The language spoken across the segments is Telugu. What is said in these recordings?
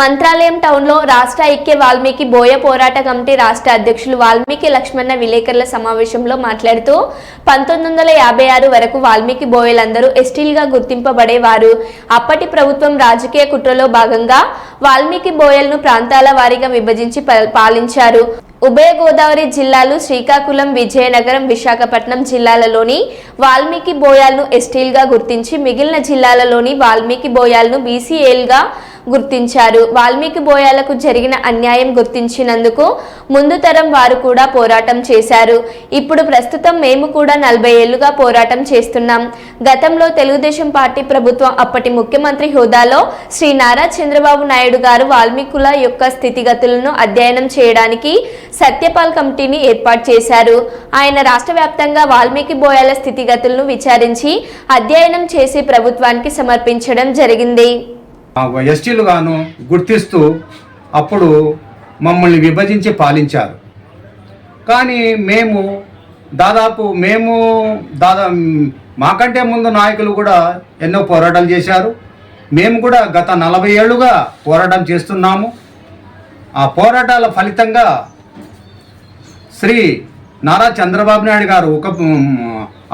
మంత్రాలయం టౌన్లో రాష్ట్ర ఐక్య వాల్మీకి బోయ పోరాట కమిటీ రాష్ట్ర అధ్యక్షులు వాల్మీకి లక్ష్మణ విలేకరుల సమావేశంలో మాట్లాడుతూ పంతొమ్మిది వందల యాభై ఆరు వరకు వాల్మీకి బోయలందరూ ఎస్టీలుగా గుర్తింపబడేవారు. అప్పటి ప్రభుత్వం రాజకీయ కుట్రలో భాగంగా వాల్మీకి బోయలను ప్రాంతాల వారీగా విభజించి పాలించారు. ఉభయ గోదావరి జిల్లాలు శ్రీకాకుళం విజయనగరం విశాఖపట్నం జిల్లాలలోని వాల్మీకి బోయాలను ఎస్టీల్గా గుర్తించి మిగిలిన జిల్లాలలోని వాల్మీకి బోయాలను బీసీఏలుగా గుర్తించారు. వాల్మీకి బోయాలకు జరిగిన అన్యాయం గుర్తించినందుకు ముందు తరం వారు కూడా పోరాటం చేశారు. ఇప్పుడు ప్రస్తుతం మేము కూడా నలభై ఏళ్ళుగా పోరాటం చేస్తున్నాం. గతంలో తెలుగుదేశం పార్టీ ప్రభుత్వం అప్పటి ముఖ్యమంత్రి హోదాలో శ్రీ నారా చంద్రబాబు నాయుడు గారు వాల్మీకుల యొక్క స్థితిగతులను అధ్యయనం చేయడానికి సత్యపాల్ కమిటీని ఏర్పాటు చేశారు. ఆయన రాష్ట్ర వ్యాప్తంగా వాల్మీకి బోయాల స్థితిగతులను విచారించి అధ్యయనం చేసి ప్రభుత్వానికి సమర్పించడం జరిగింది. ఎస్టీలుగాను గుర్తిస్తూ అప్పుడు మమ్మల్ని విభజించి పాలించారు. కానీ మేము దాదాపు మేము దాదా మాకంటే ముందు నాయకులు కూడా ఎన్నో పోరాటాలు చేశారు. మేము కూడా గత నలభై ఏళ్ళుగా పోరాటం చేస్తున్నాము. ఆ పోరాటాల ఫలితంగా శ్రీ నారా చంద్రబాబు నాయుడు గారు ఒక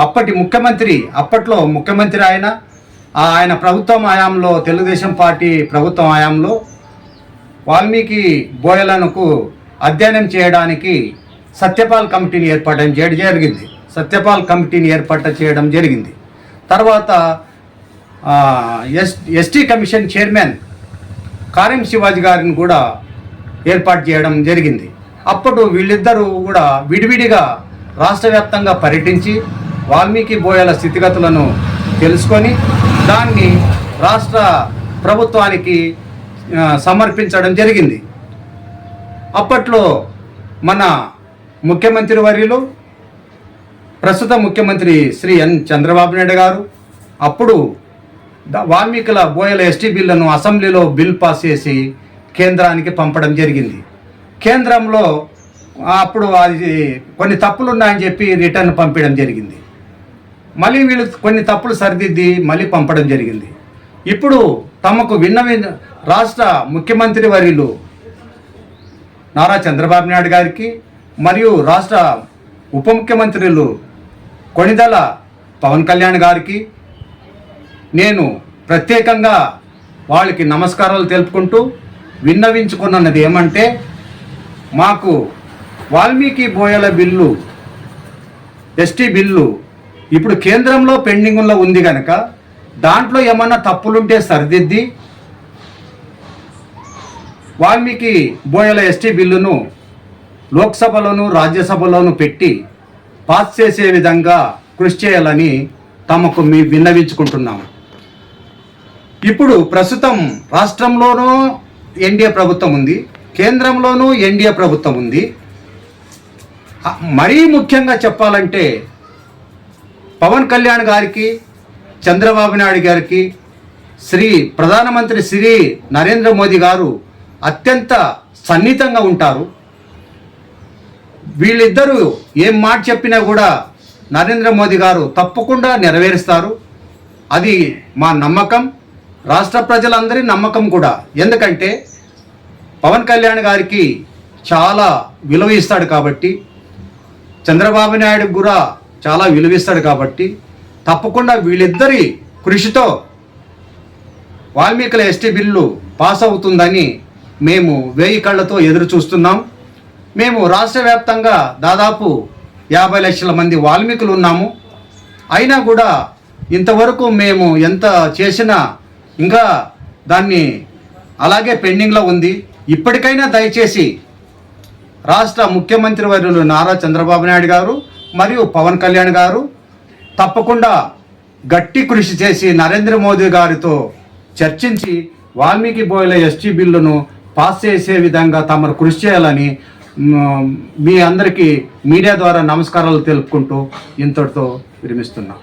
అప్పటి ముఖ్యమంత్రి అప్పట్లో ముఖ్యమంత్రి ఆయన ఆయన ప్రభుత్వం హయాంలో తెలుగుదేశం పార్టీ ప్రభుత్వం హయాంలో వాల్మీకి బోయలకు అధ్యయనం చేయడానికి సత్యపాల్ కమిటీని ఏర్పాటు చేయడం జరిగింది. సత్యపాల్ కమిటీని ఏర్పాటు చేయడం జరిగింది. తర్వాత S ST commission chairman Karem Shivaji గారిని కూడా ఏర్పాటు చేయడం జరిగింది. అప్పుడు వీళ్ళిద్దరూ కూడా విడివిడిగా రాష్ట్ర వ్యాప్తంగా పర్యటించి వాల్మీకి బోయల స్థితిగతులను తెలుసుకొని దాన్ని రాష్ట్ర ప్రభుత్వానికి సమర్పించడం జరిగింది. అప్పట్లో మన ముఖ్యమంత్రి వర్యులు ప్రస్తుత ముఖ్యమంత్రి శ్రీ ఎన్ చంద్రబాబు నాయుడు గారు అప్పుడు వాల్మీకుల బోయల ఎస్టీ బిల్లును అసెంబ్లీలో బిల్ పాస్ చేసి కేంద్రానికి పంపడం జరిగింది. కేంద్రంలో అప్పుడు అది కొన్ని తప్పులు ఉన్నాయని చెప్పి రిటర్న్ పంపించడం జరిగింది. మళ్ళీ వీళ్ళు కొన్ని తప్పులు సరిదిద్ది మళ్ళీ పంపడం జరిగింది. ఇప్పుడు తమకు విన్నవి రాష్ట్ర ముఖ్యమంత్రి వర్యులు నారా చంద్రబాబు నాయుడు గారికి మరియు రాష్ట్ర ఉప ముఖ్యమంత్రులు కొణిదల పవన్ కళ్యాణ్ గారికి నేను ప్రత్యేకంగా వాళ్ళకి నమస్కారాలు తెలుపుకుంటూ విన్నవించుకున్నది ఏమంటే మాకు వాల్మీకి బోయల బిల్లు ఎస్టీ బిల్లు ఇప్పుడు కేంద్రంలో పెండింగ్లో ఉంది కనుక దాంట్లో ఏమన్నా తప్పులుంటే సరిదిద్ది. వాల్మీకి బోయల ఎస్టీ బిల్లును లోక్సభలోను రాజ్యసభలోను పెట్టి పాస్ చేసే విధంగా కృషి చేయాలని తమకు మీ విన్నవించుకుంటున్నాము. ఇప్పుడు ప్రస్తుతం రాష్ట్రంలోనూ ఎన్డీఏ ప్రభుత్వం ఉంది కేంద్రంలోనూ ఎన్డీఏ ప్రభుత్వం ఉంది. మరీ ముఖ్యంగా చెప్పాలంటే పవన్ కళ్యాణ్ గారికి చంద్రబాబు నాయుడు గారికి శ్రీ ప్రధానమంత్రి శ్రీ నరేంద్ర మోదీ గారు అత్యంత సన్నిహితంగా ఉంటారు. వీళ్ళిద్దరూ ఏం మాట చెప్పినా కూడా నరేంద్ర మోదీ గారు తప్పకుండా నెరవేరుస్తారు. అది మా నమ్మకం. రాష్ట్ర ప్రజలందరి నమ్మకం కూడా. ఎందుకంటే పవన్ కళ్యాణ్ గారికి చాలా విలువ ఇస్తాడు కాబట్టి చంద్రబాబు నాయుడు కూడా చాలా విలువిస్తాడు కాబట్టి తప్పకుండా వీళ్ళిద్దరి కృషితో వాల్మీకుల ఎస్టీ బిల్లు పాస్ అవుతుందని మేము వేయి కళ్ళతో ఎదురు చూస్తున్నాం. మేము రాష్ట్ర వ్యాప్తంగా దాదాపు యాభై లక్షల మంది వాల్మీకులు ఉన్నాము. అయినా కూడా ఇంతవరకు మేము ఎంత చేసినా ఇంకా దాన్ని అలాగే పెండింగ్లో ఉంది. ఇప్పటికైనా దయచేసి రాష్ట్ర ముఖ్యమంత్రి వర్యులు నారా చంద్రబాబు నాయుడు గారు మరియు పవన్ కళ్యాణ్ గారు తప్పకుండా గట్టి కృషి చేసి నరేంద్ర మోదీ గారితో చర్చించి వాల్మీకి బోయిల ఎస్టీ బిల్లును పాస్ చేసే విధంగా తమరు కృషి చేయాలని మీ అందరికీ మీడియా ద్వారా నమస్కారాలు తెలుపుకుంటూ ఇంతటితో విరమిస్తున్నాం.